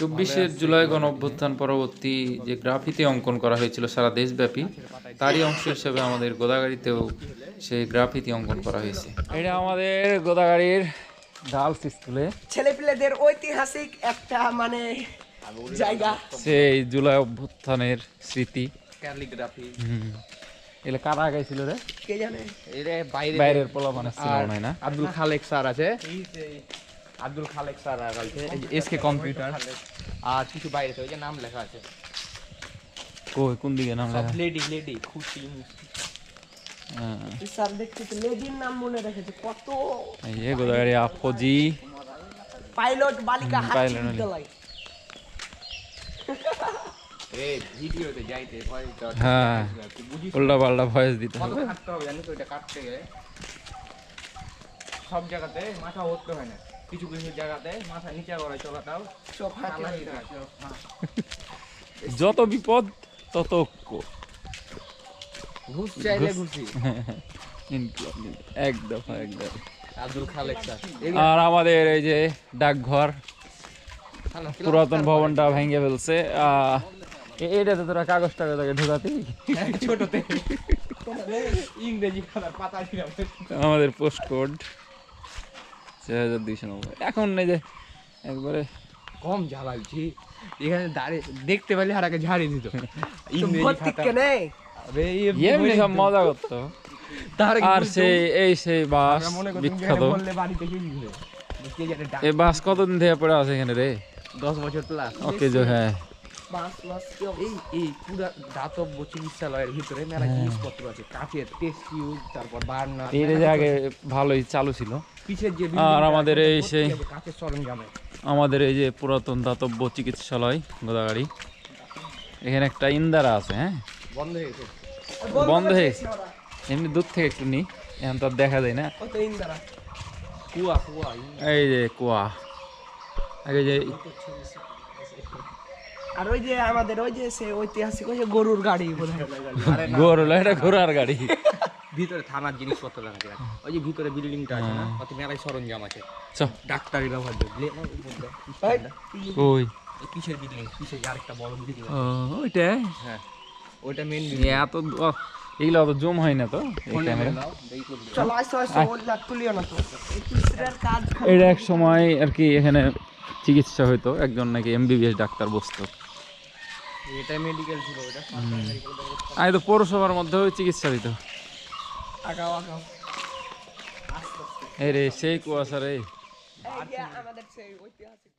চব্বিশের জুলাই গণ অভ্যুত্থান পরবর্তী যে গ্রাফিতি অঙ্কন করা হয়েছিল সারা দেশব্যাপী তারই অংশ হিসেবে আমাদের গোদাগাড়িতেও সেই গ্রাফিতি অঙ্কন করা হয়েছে। এটা আমাদের গোদাগাড়ির গার্লস স্কুলে। ছেলেপিলেদের ঐতিহাসিক একটা মানে জায়গা। সেই জুলাই অভ্যুত্থানের স্মৃতি। ক্যালিগ্রাফি। হুম। এগুলো কারা গাইছিল রে? কে জানে? এর বাইরে বাইরের পোলা মানে ছিল না? আব্দুল খালেক স্যার আছে। আব্দুল খালেক স্যার আর আছে এসকে কম্পিউটার। আর কিছু বাইরে থেকে ওই যে নাম লেখা আছে। কই কোন দিকে নাম লেখা? লেডি লেডি খুশি হ্যাঁ। স্যার দেখছি তো লেডির নাম মনে রেখেছে কত এই গোদাগাড়ি আফজি। পাইলট বালিকা হাত। বিদ্যালয়। হ্যাঁ তুই বুঝিস উল্টা পাল্টা ভয়েস দিতে হবে। তো সব জায়গাতে মাথা উঠতে হয় না। কিছু কিছু জায়গাতে মাথা নিচে করে চলাটাও সব। যত বিপদ তত ঐক্য। ঘুষ চাইলে ঘুষি একদম একদম। আব্দুল খালেক স্যার। আর আমাদের এই যে ডাকঘর পুরাতন ভবনটা ভেঙে ফেলছে। এটাতে তোরা কাগজ টাগজ আগে ঢোকাতি ছোটতে। ইংরেজি খাতার পাতা আমাদের পোস্ট কোড ছয় হাজার দুইশো নব্বই এখন এই যে একবারে কম জ্বালাইছি এখানে দাঁড়িয়ে দেখতে পেলে আর আগে ঝাড়িয়ে দিত। এমনি সব মজা করতো। আর সেই এই সেই বাস বিখ্যাত। এই বাস কতদিন থেকে পড়ে আছে এখানে রে? দশ বছর প্লাস ওকে যে হ্যাঁ। এই এই পুরা দাতব্য চিকিৎসালয়ের ভিতরে মেলা জিনিসপত্র আছে কাঁচের টেস্ট টিউব তারপর বার্নার এর আগে ভালোই চালু ছিল। পিছের যে আর আমাদের এই সেই- কাঁচের সরঞ্জামে? আমাদের এই যে পুরাতন দাতব্য চিকিৎসালয় গোদাগাড়ি। এখানে একটা ইন্দারা আছে হ্যাঁ? বন্ধ হয়ে গেছে। বন্ধ হয়ে গেছে। এমনি দূর থেকে একটু নি এখন তো আর দেখা যায় না। ইন্দারা। কুয়া কুয়া এই যে কুয়া। আগে যে আর ওই যে আমাদের ওই যে সে ঐতিহাসিক ওই যে গরুর গাড়ি বোধহয় গোর হলো এটা ঘোড়ার গাড়ি। ভিতরে থানার জিনিসপত্র রাখা আছে ওই যে ভিতরে বিল্ডিংটা আছে না হ্যাঁ। অত মেলায় সরঞ্জাম আছে। চ। ডাক্তারি ব্যবহার করবে এই, কই এই বিল্ডিং পিছে আরেকটা বড় বিল্ডিং ওইটা? হ্যাঁ ওইটা মেন এত এগুলো অত জুম হয় না তো এটা এক সময় আর কি এখানে চিকিৎসা হইতো একজন নাকি এমবিবিএস ডাক্তার বসতো। এটা মেডিকেল ছিল ওটা আমি তো পৌরসভার মধ্যেও চিকিৎসা দিত। আগাও আগাও। এই রে সেই কুয়াশা রে। আমাদের সেই ঐতিহাসিক